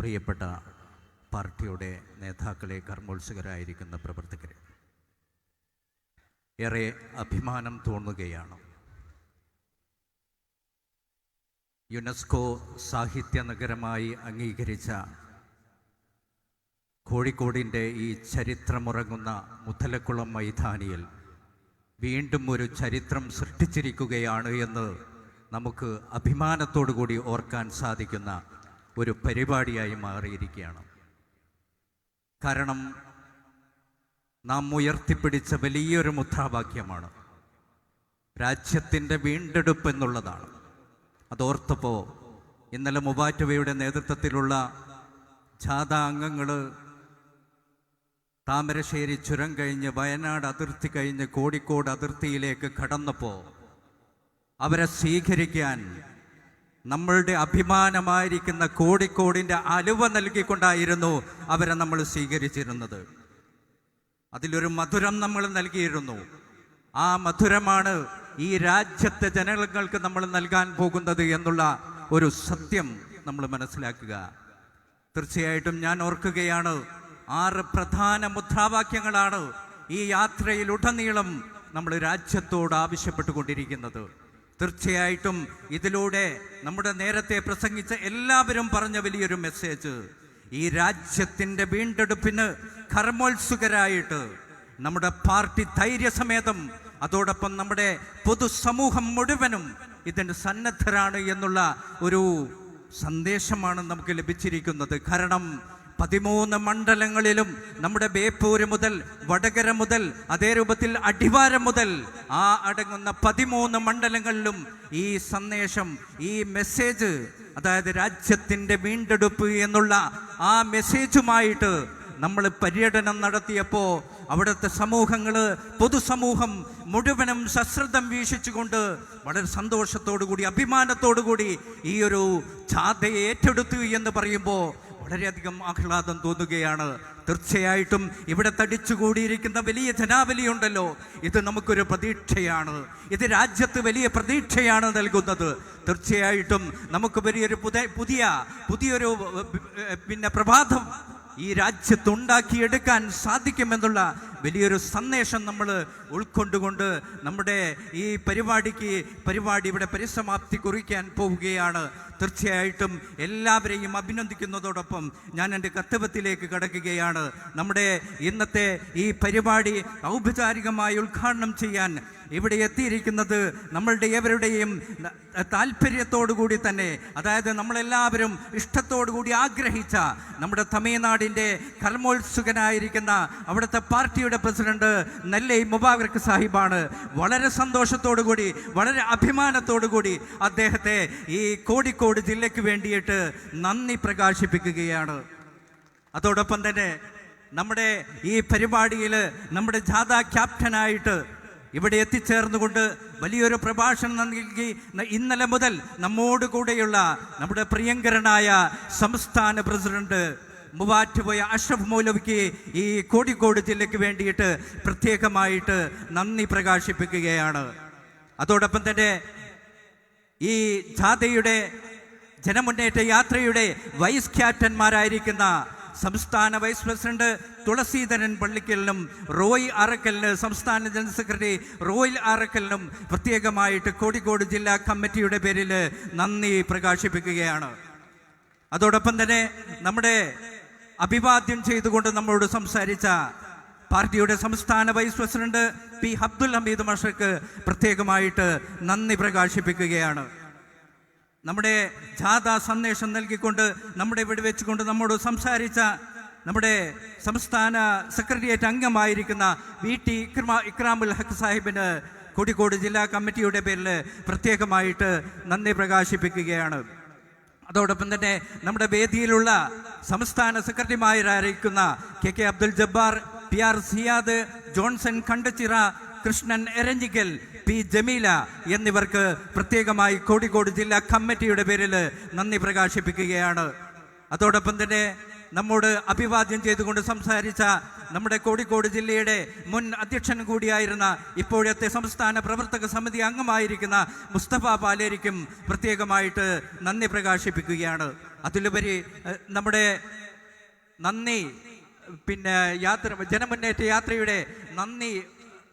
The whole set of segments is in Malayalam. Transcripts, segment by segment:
പ്രിയപ്പെട്ട പാർട്ടിയുടെ നേതാക്കളെ കർമ്മോത്സുകരായിരിക്കുന്ന പ്രവർത്തകരെ ഏറെ അഭിമാനം തോന്നുകയാണ്. യുനെസ്കോ സാഹിത്യ നഗരമായി അംഗീകരിച്ച കോഴിക്കോടിന്റെ ഈ ചരിത്രമുറങ്ങുന്ന മുതലക്കുളം മൈതാനിയിൽ വീണ്ടും ഒരു ചരിത്രം സൃഷ്ടിച്ചിരിക്കുകയാണ് എന്ന് നമുക്ക് അഭിമാനത്തോടു കൂടി ഓർക്കാൻ സാധിക്കുന്ന ഒരു പരിപാടിയായി മാറിയിരിക്കുകയാണ്. കാരണം നാം ഉയർത്തിപ്പിടിച്ച വലിയൊരു മുദ്രാവാക്യമാണ്. രാജ്യത്തിന്റെ വീണ്ടെടുപ്പ് എന്നുള്ളതാണ്. അതോർത്തപ്പോൾ ഇന്നലെ മുബാറ്റുവയുടെ നേതൃത്വത്തിലുള്ള ജാഥ അംഗങ്ങൾ താമരശ്ശേരി ചുരം കഴിഞ്ഞ് വയനാട് അതിർത്തി കഴിഞ്ഞ് കോഴിക്കോട് അതിർത്തിയിലേക്ക് കടന്നപ്പോൾ അവരെ സ്വീകരിക്കാൻ നമ്മളുടെ അഭിമാനമായിരിക്കുന്ന കോടിക്കോടിന്റെ അലുവ നൽകിക്കൊണ്ടായിരുന്നു അവരെ നമ്മൾ സ്വീകരിച്ചിരുന്നത്. അതിലൊരു മധുരം നമ്മൾ നൽകിയിരുന്നു. ആ മധുരമാണ് ഈ രാജ്യത്തെ ജനങ്ങൾക്ക് നമ്മൾ നൽകാൻ പോകുന്നത് എന്നുള്ള ഒരു സത്യം നമ്മൾ മനസ്സിലാക്കുക. തീർച്ചയായിട്ടും ഞാൻ ഓർക്കുകയാണ് ആറ് പ്രധാന മുദ്രാവാക്യങ്ങളാണ് ഈ യാത്രയിലുടനീളം നമ്മൾ രാജ്യത്തോട് ആവശ്യപ്പെട്ടുകൊണ്ടിരിക്കുന്നത്. തീർച്ചയായിട്ടും ഇതിലൂടെ നമ്മുടെ നേരത്തെ പ്രസംഗിച്ച എല്ലാവരും പറഞ്ഞ വലിയൊരു മെസ്സേജ് ഈ രാജ്യത്തിന്റെ വീണ്ടെടുപ്പിന് കർമ്മോത്സുകരായിട്ട് നമ്മുടെ പാർട്ടി ധൈര്യസമേതം അതോടൊപ്പം നമ്മുടെ പൊതുസമൂഹം മുഴുവനും ഇതിന് സന്നദ്ധരാണ് എന്നുള്ള ഒരു സന്ദേശമാണ് നമുക്ക് ലഭിച്ചിരിക്കുന്നത്. കാരണം പതിമൂന്ന് മണ്ഡലങ്ങളിലും നമ്മുടെ ബേപ്പൂര് മുതൽ വടകര മുതൽ അതേ രൂപത്തിൽ അടിവാരം മുതൽ ആ അടങ്ങുന്ന പതിമൂന്ന് മണ്ഡലങ്ങളിലും ഈ സന്ദേശം ഈ മെസ്സേജ് അതായത് രാജ്യത്തിന്റെ വീണ്ടെടുപ്പ് എന്നുള്ള ആ മെസ്സേജുമായിട്ട് നമ്മൾ പര്യടനം നടത്തിയപ്പോൾ അവിടുത്തെ സമൂഹങ്ങൾ പൊതുസമൂഹം മുഴുവനും സശ്രദ്ധം വീക്ഷിച്ചുകൊണ്ട് വളരെ സന്തോഷത്തോടു കൂടി അഭിമാനത്തോടു കൂടി ഈ ഒരു ജാഥയെ ഏറ്റെടുത്തു എന്ന് പറയുമ്പോൾ വളരെയധികം ആഹ്ലാദം തോന്നുകയാണ്. തീർച്ചയായിട്ടും ഇവിടെ തടിച്ചുകൂടിയിരിക്കുന്ന വലിയ ജനാവലിയുണ്ടല്ലോ ഇത് നമുക്കൊരു പ്രതീക്ഷയാണ്. ഇത് രാജ്യത്ത് വലിയ പ്രതീക്ഷയാണ് നൽകുന്നത്. തീർച്ചയായിട്ടും നമുക്ക് വലിയൊരു പുതിയ പുതിയ പുതിയൊരു പിന്നെ പ്രഭാതം ഈ രാജ്യത്തുണ്ടാക്കിയെടുക്കാൻ സാധിക്കുമെന്നുള്ള വലിയൊരു സന്ദേശം നമ്മൾ ഉൾക്കൊണ്ടുകൊണ്ട് നമ്മുടെ ഈ പരിപാടിക്ക് പരിപാടി ഇവിടെ പരിസമാപ്തി കുറിക്കാൻ പോവുകയാണ്. തീർച്ചയായിട്ടും എല്ലാവരെയും അഭിനന്ദിക്കുന്നതോടൊപ്പം ഞാൻ എന്റെ കർത്തവ്യത്തിലേക്ക് കടക്കുകയാണ്. നമ്മുടെ ഇന്നത്തെ ഈ പരിപാടി ഔപചാരികമായി ഉദ്ഘാടനം ചെയ്യാൻ ഇവിടെ എത്തിയിരിക്കുന്നത് നമ്മളുടെ ഏവരുടെയും താല്പര്യത്തോടു കൂടി തന്നെ അതായത് നമ്മളെല്ലാവരും ഇഷ്ടത്തോടു കൂടി ആഗ്രഹിച്ച നമ്മുടെ തമിഴ്നാടിന്റെ കർമ്മോത്സുകനായിരിക്കുന്ന അവിടുത്തെ പാർട്ടിയുടെ പ്രസിഡന്റ് നെല്ലൈ മുബാവർക്ക് സാഹിബാണ്. വളരെ സന്തോഷത്തോടു കൂടി വളരെ അഭിമാനത്തോടു കൂടി അദ്ദേഹത്തെ ഈ കോഴിക്കോട് ജില്ലയ്ക്ക് വേണ്ടിയിട്ട് നന്ദി പ്രകാശിപ്പിക്കുകയാണ്. അതോടൊപ്പം തന്നെ നമ്മുടെ ഈ പരിപാടിയിൽ നമ്മുടെ ജാഥ ക്യാപ്റ്റനായിട്ട് ഇവിടെ എത്തിച്ചേർന്നുകൊണ്ട് വലിയൊരു പ്രഭാഷണം നൽകി. ഇന്നലെ മുതൽ നമ്മോട് കൂടെയുള്ള നമ്മുടെ പ്രിയങ്കരനായ സംസ്ഥാന പ്രസിഡന്റ് മൂവാറ്റുപോയ അഷ്റഫ് മൗലവിക്ക് ഈ കോഴിക്കോട് ജില്ലയ്ക്ക് വേണ്ടിയിട്ട് പ്രത്യേകമായിട്ട് നന്ദി പ്രകാശിപ്പിക്കുകയാണ്. അതോടൊപ്പം തന്നെ ഈ ജാഥയുടെ ജനമുന്നേറ്റ യാത്രയുടെ വൈസ് ക്യാപ്റ്റന്മാരായിരിക്കുന്ന സംസ്ഥാന വൈസ് പ്രസിഡന്റ് തുളസീധരൻ പള്ളിക്കലിനും റോയ് ആറക്കലിന് സംസ്ഥാന ജനറൽ സെക്രട്ടറി റോയൽ ആറക്കലിനും പ്രത്യേകമായിട്ട് കോഴിക്കോട് ജില്ലാ കമ്മിറ്റിയുടെ പേരിൽ നന്ദി പ്രകാശിപ്പിക്കുകയാണ്. അതോടൊപ്പം തന്നെ നമ്മുടെ അഭിവാദ്യം ചെയ്തുകൊണ്ട് നമ്മളോട് സംസാരിച്ച പാർട്ടിയുടെ സംസ്ഥാന vice president P Abdul Hameed മഷക്ക് പ്രത്യേകമായിട്ട് നന്ദി പ്രകാശിപ്പിക്കുകയാണ്. നമ്മുടെ ജാഥ സന്ദേശം നൽകിക്കൊണ്ട് നമ്മുടെ ഇവിടെ വെച്ചുകൊണ്ട് നമ്മോട് സംസാരിച്ച നമ്മുടെ സംസ്ഥാന സെക്രട്ടേറിയറ്റ് അംഗമായിരിക്കുന്ന വി ടി ഇക്രമ ഇക്രാമുൽ ഹക്ക് സാഹിബിന് കോഴിക്കോട് ജില്ലാ കമ്മിറ്റിയുടെ പേരിൽ പ്രത്യേകമായിട്ട് നന്ദി പ്രകാശിപ്പിക്കുകയാണ്. അതോടൊപ്പം തന്നെ നമ്മുടെ വേദിയിലുള്ള സംസ്ഥാന സെക്രട്ടറിമാരായിരിക്കുന്ന K K Abdul Jabbar P R Siyad Johnson Kandachira Krishnan Eranhikkal P Jameela എന്നിവർക്ക് പ്രത്യേകമായി കോഴിക്കോട് ജില്ലാ കമ്മിറ്റിയുടെ പേരിൽ നന്ദി പ്രകാശിപ്പിക്കുകയാണ്. അതോടൊപ്പം തന്നെ നമ്മോട് അഭിവാദ്യം ചെയ്തുകൊണ്ട് സംസാരിച്ച നമ്മുടെ കോഴിക്കോട് ജില്ലയുടെ മുൻ അധ്യക്ഷൻ കൂടിയായിരുന്ന ഇപ്പോഴത്തെ സംസ്ഥാന പ്രവർത്തക സമിതി അംഗമായിരിക്കുന്ന മുസ്തഫ പാലേരിക്കും പ്രത്യേകമായിട്ട് നന്ദി പ്രകാശിപ്പിക്കുകയാണ്. അതിലുപരി നമ്മുടെ നന്ദി പിന്നെ യാത്ര ജനമുന്നേറ്റ യാത്രയുടെ നന്ദി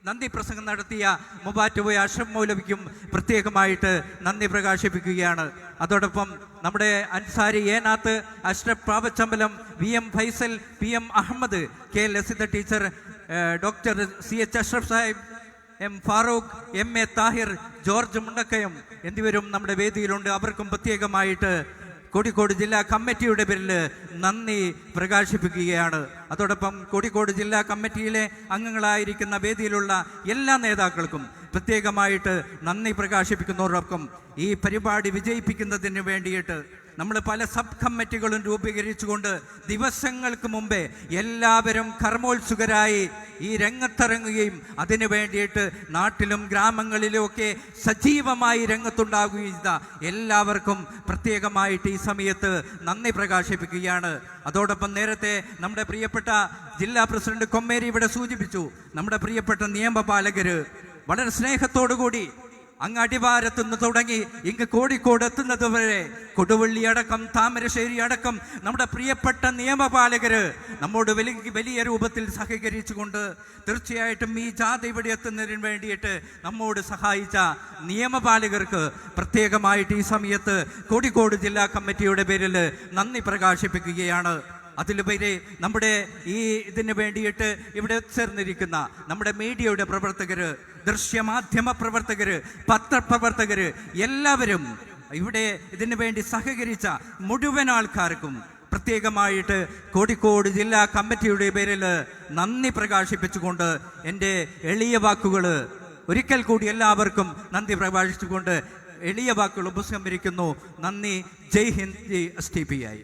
നന്ദി പ്രസംഗം നടത്തിയ മുബാറ്റുപോയ അഷ്റഫ് മൗലവിക്കും പ്രത്യേകമായിട്ട് നന്ദി പ്രകാശിപ്പിക്കുകയാണ്. അതോടൊപ്പം നമ്മുടെ Ansari Enath Ashraf Pravachambalam V M Faisal P M Ahammed K Lasitha teacher doctor C H Ashraf Sahib M Farooq M A Thahir George Mundakayam എന്നിവരും നമ്മുടെ വേദിയിലുണ്ട്. അവർക്കും പ്രത്യേകമായിട്ട് കോഴിക്കോട് ജില്ലാ കമ്മിറ്റിയുടെ പേരിൽ നന്ദി പ്രകാശിപ്പിക്കുകയാണ്. അതോടൊപ്പം കോഴിക്കോട് ജില്ലാ കമ്മിറ്റിയിലെ അംഗങ്ങളായിരിക്കുന്ന വേദിയിലുള്ള എല്ലാ നേതാക്കൾക്കും പ്രത്യേകമായിട്ട് നന്ദി പ്രകാശിപ്പിക്കുന്നവരോടൊപ്പം ഈ പരിപാടി വിജയിപ്പിക്കുന്നതിന് വേണ്ടിയിട്ട് നമ്മൾ പല സബ് കമ്മിറ്റികളും രൂപീകരിച്ചുകൊണ്ട് ദിവസങ്ങൾക്ക് മുമ്പേ എല്ലാവരും കർമ്മോത്സുകരായി ഈ രംഗത്തിറങ്ങുകയും അതിനു വേണ്ടിയിട്ട് നാട്ടിലും ഗ്രാമങ്ങളിലും ഒക്കെ സജീവമായി രംഗത്തുണ്ടാകുകയും ചെയ്ത എല്ലാവർക്കും പ്രത്യേകമായിട്ട് ഈ സമയത്ത് നന്ദി പ്രകാശിപ്പിക്കുകയാണ്. അതോടൊപ്പം നേരത്തെ നമ്മുടെ പ്രിയപ്പെട്ട ജില്ലാ പ്രസിഡന്റ് കൊമ്മേരി ഇവിടെ സൂചിപ്പിച്ചു. നമ്മുടെ പ്രിയപ്പെട്ട നിയമപാലകര് വളരെ സ്നേഹത്തോടുകൂടി അങ്ങ് അടിവാരത്തു നിന്ന് തുടങ്ങി ഇങ്ങ് കോഴിക്കോട് എത്തുന്നത് വരെ കൊടുവള്ളി അടക്കം താമരശ്ശേരി അടക്കം നമ്മുടെ പ്രിയപ്പെട്ട നിയമപാലകര് നമ്മോട് വലിയ വലിയ രൂപത്തിൽ സഹകരിച്ചുകൊണ്ട് തീർച്ചയായിട്ടും ഈ ജാഥ ഇവിടെ എത്തുന്നതിന് വേണ്ടിയിട്ട് നമ്മോട് സഹായിച്ച നിയമപാലകർക്ക് പ്രത്യേകമായിട്ട് ഈ സമയത്ത് കോഴിക്കോട് ജില്ലാ കമ്മിറ്റിയുടെ പേരിൽ നന്ദി പ്രകാശിപ്പിക്കുകയാണ്. അതിലുപരി നമ്മുടെ ഈ ഇതിന് വേണ്ടിയിട്ട് ഇവിടെ ചേർന്നിരിക്കുന്ന നമ്മുടെ മീഡിയയുടെ പ്രവർത്തകര് ദൃശ്യമാധ്യമ പ്രവർത്തകർ പത്രപ്രവർത്തകർ എല്ലാവരും ഇവിടെ ഇതിനു വേണ്ടി സഹകരിച്ച മുഴുവൻ ആൾക്കാർക്കും പ്രത്യേകമായിട്ട് കോഴിക്കോട് ജില്ലാ കമ്മിറ്റിയുടെ പേരിൽ നന്ദി പ്രകാശിപ്പിച്ചുകൊണ്ട് എന്റെ എളിയ വാക്കുകൾ ഒരിക്കൽ കൂടി എല്ലാവർക്കും നന്ദി പ്രകാശിച്ചുകൊണ്ട് എളിയ വാക്കുകൾ ഉപസംഹരിക്കുന്നു. നന്ദി. Jai Hind. S T P I